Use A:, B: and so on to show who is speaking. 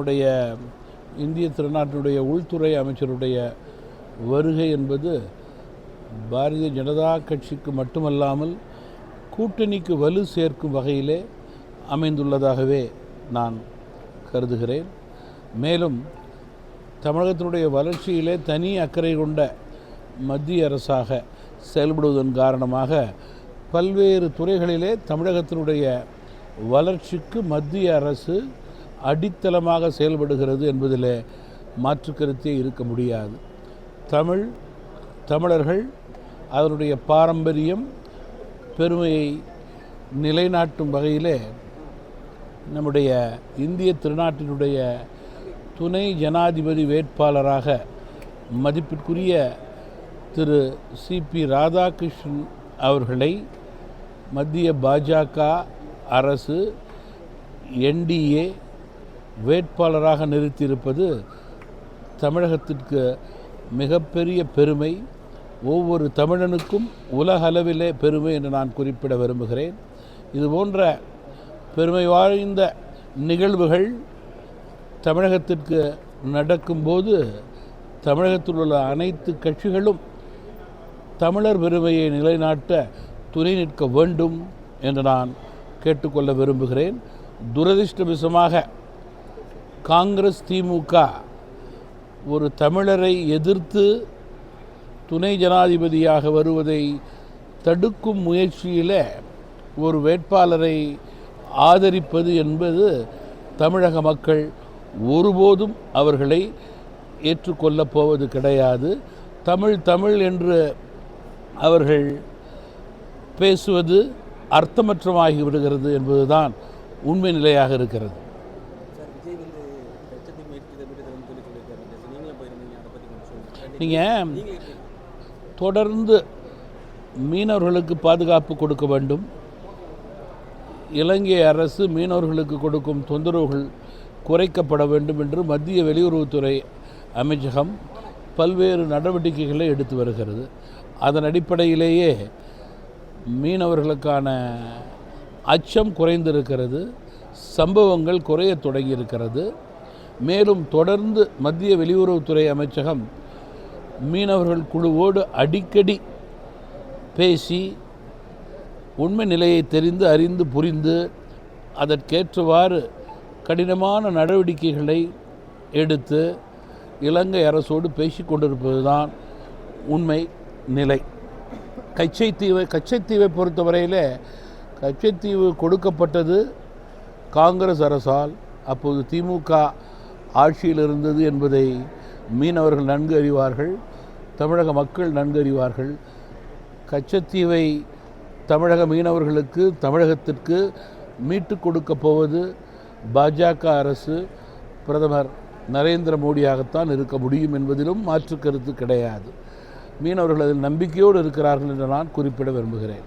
A: நம்முடைய இந்திய திருநாட்டினுடைய உள்துறை அமைச்சருடைய வருகை என்பது பாரதிய ஜனதா கட்சிக்கு மட்டுமல்லாமல் கூட்டணிக்கு வலு சேர்க்கும் வகையிலே அமைந்துள்ளதாகவே நான் கருதுகிறேன். மேலும் தமிழகத்தினுடைய வளர்ச்சியிலே தனி அக்கறை கொண்ட மத்திய அரசாக செயல்படுவதன் காரணமாக பல்வேறு துறைகளிலே தமிழகத்தினுடைய வளர்ச்சிக்கு மத்திய அரசு அடித்தளமாக செயல்படுகிறது என்பதில் மாற்றுக்கருத்தே இருக்க முடியாது. தமிழ் தமிழர்கள் அதனுடைய பாரம்பரியம் பெருமையை நிலைநாட்டும் வகையிலே நம்முடைய இந்திய திருநாட்டினுடைய துணை ஜனாதிபதி வேட்பாளராக மதிப்பிற்குரிய திரு சிபி ராதாகிருஷ்ணன் அவர்களை மத்திய பாஜக அரசு என்டிஏ வேட்பாளராக நிறுத்தியிருப்பது தமிழகத்திற்கு மிகப்பெரிய பெருமை. ஒவ்வொரு தமிழனுக்கும் உலக அளவிலே பெருமை என்று நான் குறிப்பிட விரும்புகிறேன். இது போன்ற பெருமை வாய்ந்த நிகழ்வுகள் தமிழகத்திற்கு நடக்கும்போது தமிழகத்தில் உள்ள அனைத்து கட்சிகளும் தமிழர் பெருமையை நிலைநாட்ட துணை நிற்க வேண்டும் என்று நான் கேட்டுக்கொள்ள விரும்புகிறேன். துரதிர்ஷ்டவசமாக காங்கிரஸ் திமுக ஒரு தமிழரை எதிர்த்து துணை ஜனாதிபதியாக வருவதை தடுக்கும் முயற்சியில் ஒரு வேட்பாளரை ஆதரிப்பது என்பது தமிழக மக்கள் ஒருபோதும் அவர்களை ஏற்றுக்கொள்ளப் போவது கிடையாது. தமிழ் தமிழ் என்று அவர்கள் பேசுவது அர்த்தமற்றமாகி விடுகிறது என்பதுதான் உண்மை நிலையாக இருக்கிறது. நீங்கள் தொடர்ந்து மீனவர்களுக்கு பாதுகாப்பு கொடுக்க வேண்டும். இலங்கை அரசு மீனவர்களுக்கு கொடுக்கும் தொந்தரவுகள் குறைக்கப்பட வேண்டும் என்று மத்திய வெளியுறவுத்துறை அமைச்சகம் பல்வேறு நடவடிக்கைகளை எடுத்து வருகிறது. அதன் அடிப்படையிலேயே மீனவர்களுக்கான அச்சம் குறைந்திருக்கிறது. சம்பவங்கள் குறைய தொடங்கியிருக்கிறது. மேலும் தொடர்ந்து மத்திய வெளியுறவுத்துறை அமைச்சகம் மீனவர்கள் குழுவோடு அடிக்கடி பேசி உண்மை நிலையை தெரிந்து அறிந்து புரிந்து அதற்கேற்றவாறு கடினமான நடவடிக்கைகளை எடுத்து இலங்கை அரசோடு பேசி கொண்டிருப்பது தான் உண்மை நிலை. கச்சைத்தீவை கச்சைத்தீவை பொறுத்தவரையில் கச்சைத்தீவு கொடுக்கப்பட்டது காங்கிரஸ் அரசால் அப்போது திமுக ஆட்சியில் இருந்தது என்பதை மீனவர்கள் நன்கு அறிவார்கள் தமிழக மக்கள் நன்கு அறிவார்கள். கச்சத்தீவை தமிழக மீனவர்களுக்கு தமிழகத்திற்கு மீட்டு கொடுக்க போவது பாஜக அரசு பிரதமர் நரேந்திர மோடியாகத்தான் இருக்க முடியும் என்பதிலும் மாற்று கருத்து கிடையாது. மீனவர்கள் அதில் நம்பிக்கையோடு இருக்கிறார்கள் என்று நான் குறிப்பிட விரும்புகிறேன்.